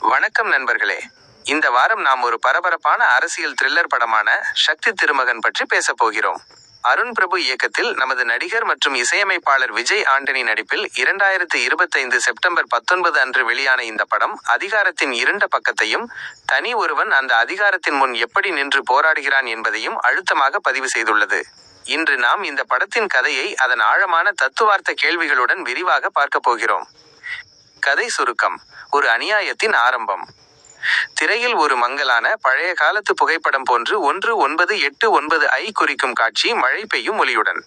வணக்கம் நண்பர்களே. இந்த வாரம் நாம் ஒரு பரபரப்பான அரசியல் த்ரில்லர் படமான சக்தி திருமகன் பற்றி பேசப் போகிறோம். அருண் பிரபு இயக்கத்தில் நமது நடிகர் மற்றும் இசையமைப்பாளர் விஜய் ஆண்டனி நடிப்பில் இரண்டாயிரத்து இருபத்தைந்து செப்டம்பர் பத்தொன்பது அன்று வெளியான இந்த படம் அதிகாரத்தின் இருண்ட பக்கத்தையும் தனி ஒருவன் அந்த அதிகாரத்தின் முன் எப்படி நின்று போராடுகிறான் என்பதையும் அழுத்தமாக பதிவு செய்துள்ளது. இன்று நாம் இந்த படத்தின் கதையை அதன் ஆழமான தத்துவார்த்த கேள்விகளுடன் விரிவாக பார்க்கப் போகிறோம். கதை சுருக்கம் ஒரு அநியாயத்தின் ஆரம்பம். திரையில் ஒரு மங்கலான பழைய காலத்து புகைப்படம் போன்று ஒன்று ஒன்பது எட்டு ஒன்பது ஐ குறிக்கும் காட்சி மழை பெய்யும் ஒலியுடன்.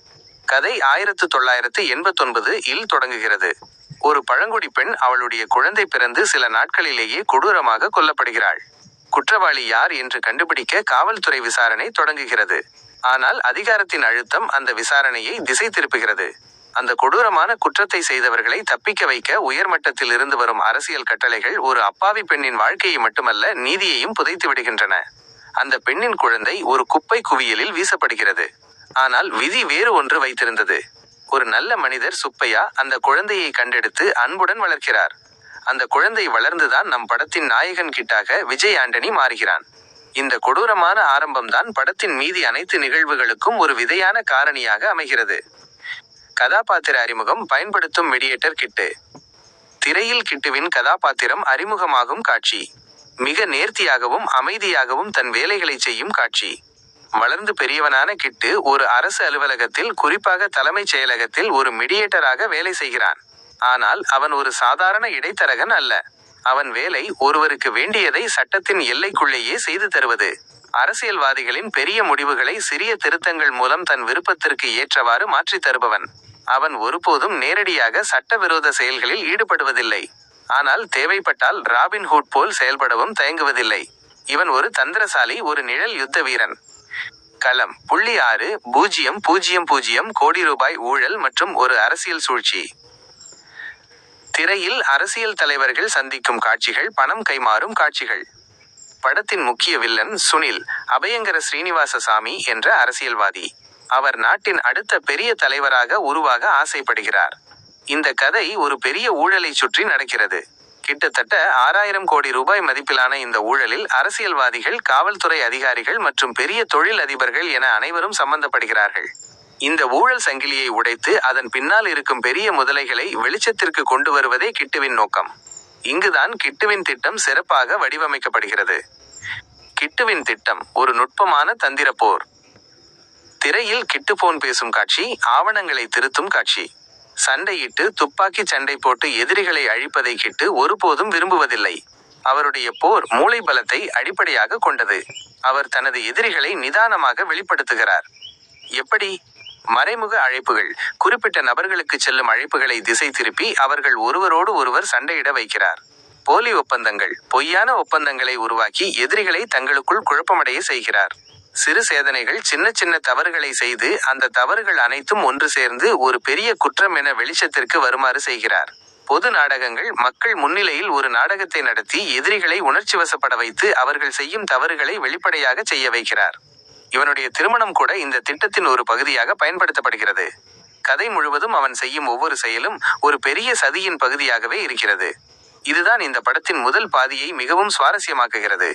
கதை ஆயிரத்து தொள்ளாயிரத்து எண்பத்தொன்பது இல் தொடங்குகிறது. ஒரு பழங்குடி பெண் அவளுடைய குழந்தை பிறந்து சில நாட்களிலேயே கொடூரமாக கொல்லப்படுகிறாள். குற்றவாளி யார் என்று கண்டுபிடிக்க காவல்துறை விசாரணை தொடங்குகிறது. ஆனால் அதிகாரத்தின் அழுத்தம் அந்த விசாரணையை திசை திருப்புகிறது. அந்த கொடூரமான குற்றத்தை செய்தவர்களை தப்பிக்க வைக்க உயர்மட்டத்தில் இருந்து வரும் அரசியல் கட்டளைகள் ஒரு அப்பாவி பெண்ணின் வாழ்க்கையை மட்டுமல்ல நீதியையும் புதைத்து விடுகின்றன. அந்த பெண்ணின் குழந்தை ஒரு குப்பை குவியலில் வீசப்படுகிறது. ஆனால் விதி வேறு ஒன்று வைத்திருந்தது. ஒரு நல்ல மனிதர் சுப்பையா அந்த குழந்தையை கண்டெடுத்து அன்புடன் வளர்க்கிறார். அந்த குழந்தை வளர்ந்துதான் நம் படத்தின் நாயகன் கிட்டாக விஜய் ஆண்டனி மாறுகிறான். இந்த கொடூரமான ஆரம்பம்தான் படத்தின் மீதி அனைத்து நிகழ்வுகளுக்கும் ஒரு விதையான காரணியாக அமைகிறது. கதாபாத்திர அறிமுகம் பயன்படுத்தும் மெடியேட்டர் கிட்டு. திரையில் கிட்டுவின் கதாபாத்திரம் அறிமுகமாகும் காட்சி. மிக நேர்த்தியாகவும் அமைதியாகவும் தன் வேலைகளை செய்யும் காட்சி. வளர்ந்து பெரியவனான கிட்டு ஒரு அரசு அலுவலகத்தில் குறிப்பாக தலைமைச் செயலகத்தில் ஒரு மெடியேட்டராக வேலை செய்கிறான். ஆனால் அவன் ஒரு சாதாரண இடைத்தரகன் அல்ல. அவன் வேலை ஒருவருக்கு வேண்டியதை சட்டத்தின் எல்லைக்குள்ளேயே செய்து தருவது. அரசியல்வாதிகளின் பெரிய முடிவுகளை சிறிய திருத்தங்கள் மூலம் தன் விருப்பத்திற்கு ஏற்றவாறு மாற்றித் தருபவன். அவன் ஒருபோதும் நேரடியாக சட்டவிரோத செயல்களில் ஈடுபடுவதில்லை. ஆனால் தேவைப்பட்டால் ராபின் ஹூட் போல் செயல்படவும் தயங்குவதில்லை. இவன் ஒரு தந்திரசாலி ஒரு நிழல் யுத்த வீரன். களம் புள்ளி ஆறு பூஜ்ஜியம் பூஜ்ஜியம் பூஜ்ஜியம் கோடி ரூபாய் ஊழல் மற்றும் ஒரு அரசியல் சூழ்ச்சி. திரையில் அரசியல் தலைவர்கள் சந்திக்கும் காட்சிகள் பணம் கைமாறும் காட்சிகள். படத்தின் முக்கிய வில்லன் சுனில் அபயங்கர ஸ்ரீனிவாசசாமி என்ற அரசியல்வாதி. அவர் நாட்டின் அடுத்த பெரிய தலைவராக உருவாக ஆசைப்படுகிறார். இந்த கதை ஒரு பெரிய ஊழலை சுற்றி நடக்கிறது. கிட்டத்தட்ட ஆறாயிரம் கோடி ரூபாய் மதிப்பிலான இந்த ஊழலில் அரசியல்வாதிகள் காவல்துறை அதிகாரிகள் மற்றும் பெரிய தொழில் அதிபர்கள் என அனைவரும் சம்பந்தப்படுகிறார்கள். இந்த ஊழல் சங்கிலியை உடைத்து அதன் பின்னால் இருக்கும் பெரிய முதலைகளை வெளிச்சத்திற்கு கொண்டு வருவதே கிட்டுவின் நோக்கம். இங்குதான் கிட்டுவின் திட்டம் சிறப்பாக வடிவமைக்கப்படுகிறது. கிட்டுவின் திட்டம் ஒரு நுட்பமான தந்திர போர். திரையில் கிட்டுபோன் பேசும் காட்சி ஆவணங்களை திருத்தும் காட்சி. சண்டையிட்டு துப்பாக்கி சண்டை போட்டு எதிரிகளை அழிப்பதை கிட்டு ஒருபோதும் விரும்புவதில்லை. அவருடைய போர் மூளை பலத்தை அடிப்படையாக கொண்டது. அவர் தனது எதிரிகளை நிதானமாக வெளிப்படுத்துகிறார். எப்படி? மறைமுக அழைப்புகள் குறிப்பிட்ட நபர்களுக்கு செல்லும் அழைப்புகளை திசை திருப்பி அவர்கள் ஒருவரோடு ஒருவர் சண்டையிட வைக்கிறார். போலி ஒப்பந்தங்கள் பொய்யான ஒப்பந்தங்களை உருவாக்கி எதிரிகளை தங்களுக்குள் குழப்பமடைய செய்கிறார். சிறு சேதனைகள் சின்ன சின்ன தவறுகளை செய்து அந்த தவறுகள் அனைத்தும் ஒன்று சேர்ந்து ஒரு பெரிய குற்றம் என வெளிச்சத்திற்கு வருமாறு செய்கிறார். பொது நாடகங்கள் மக்கள் முன்னிலையில் ஒரு நாடகத்தை நடத்தி எதிரிகளை உணர்ச்சி வசப்பட வைத்து அவர்கள் செய்யும் தவறுகளை வெளிப்படையாக செய்ய வைக்கிறார். இவனுடைய திருமணம் கூட இந்த திட்டத்தின் ஒரு பகுதியாக பயன்படுத்தப்படுகிறது. கதை முழுவதும் அவன் செய்யும் ஒவ்வொரு செயலும் ஒரு பெரிய சதியின் பகுதியாகவே இருக்கிறது. இதுதான் இந்த படத்தின் முதல் பாதியை மிகவும் சுவாரஸ்யமாக்குகிறது.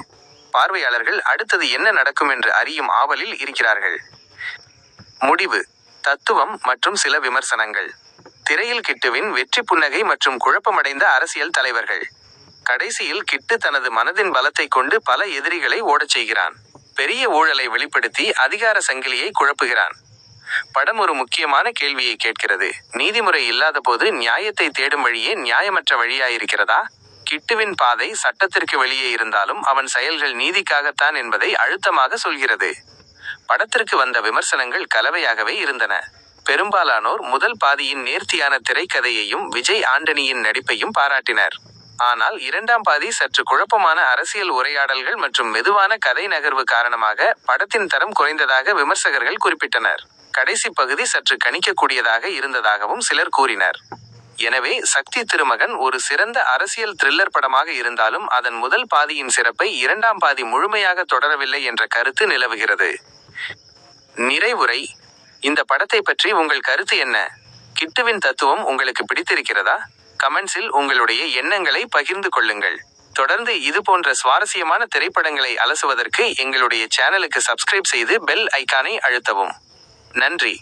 பார்வையாளர்கள் அடுத்தது என்ன நடக்கும் என்று அறியும் ஆவலில் இருக்கிறார்கள். முடிவு தத்துவம் மற்றும் சில விமர்சனங்கள். திரையில் கிட்டுவின் வெற்றி புன்னகை மற்றும் குழப்பமடைந்த அரசியல் தலைவர்கள். கடைசியில் கிட்டு தனது மனதின் பலத்தை கொண்டு பல எதிரிகளை ஓடச் செய்கிறான். பெரிய ஊழலை வெளிப்படுத்தி அதிகார சங்கிலியை குழப்புகிறான். படம் ஒரு முக்கியமான கேள்வியை கேட்கிறது. நீதிமுறை இல்லாத போது நியாயத்தை தேடும் வழியே நியாயமற்ற வழியாயிருக்கிறதா? கிட்டுவின் பாதை சட்டத்திற்கு வெளியே இருந்தாலும் அவன் செயல்கள் நீதிக்காகத்தான் என்பதை அழுத்தமாக சொல்கிறது. படத்திற்கு வந்த விமர்சனங்கள் கலவையாகவே இருந்தன. பெரும்பாலானோர் முதல் பாதியின் நேர்த்தியான திரைக்கதையையும் விஜய் ஆண்டனியின் நடிப்பையும் பாராட்டினர். ஆனால் இரண்டாம் பாதி சற்று குழப்பமான அரசியல் உரையாடல்கள் மற்றும் மெதுவான கதை நகர்வு காரணமாக படத்தின் தரம் குறைந்ததாக விமர்சகர்கள் குறிப்பிட்டனர். கடைசி பகுதி சற்று கணிக்கக்கூடியதாக இருந்ததாகவும் சிலர் கூறினர். எனவே சக்தி திருமகன் ஒரு சிறந்த அரசியல் த்ரில்லர் படமாக இருந்தாலும் அதன் முதல் பாதியின் சிறப்பை இரண்டாம் பாதி முழுமையாக தொடரவில்லை என்ற கருத்து நிலவுகிறது. நிறைவுரை இந்த படத்தை பற்றி உங்கள் கருத்து என்ன? கிட்டுவின் தத்துவம் உங்களுக்கு பிடித்திருக்கிறதா? கமெண்ட்ஸில் உங்களுடைய எண்ணங்களை பகிர்ந்து கொள்ளுங்கள். தொடர்ந்து இது போன்ற சுவாரஸ்யமான திரைப்படங்களை அலசுவதற்கு எங்களுடைய சேனலுக்கு சப்ஸ்கிரைப் செய்து பெல் ஐகானை அழுத்தவும். நன்றி.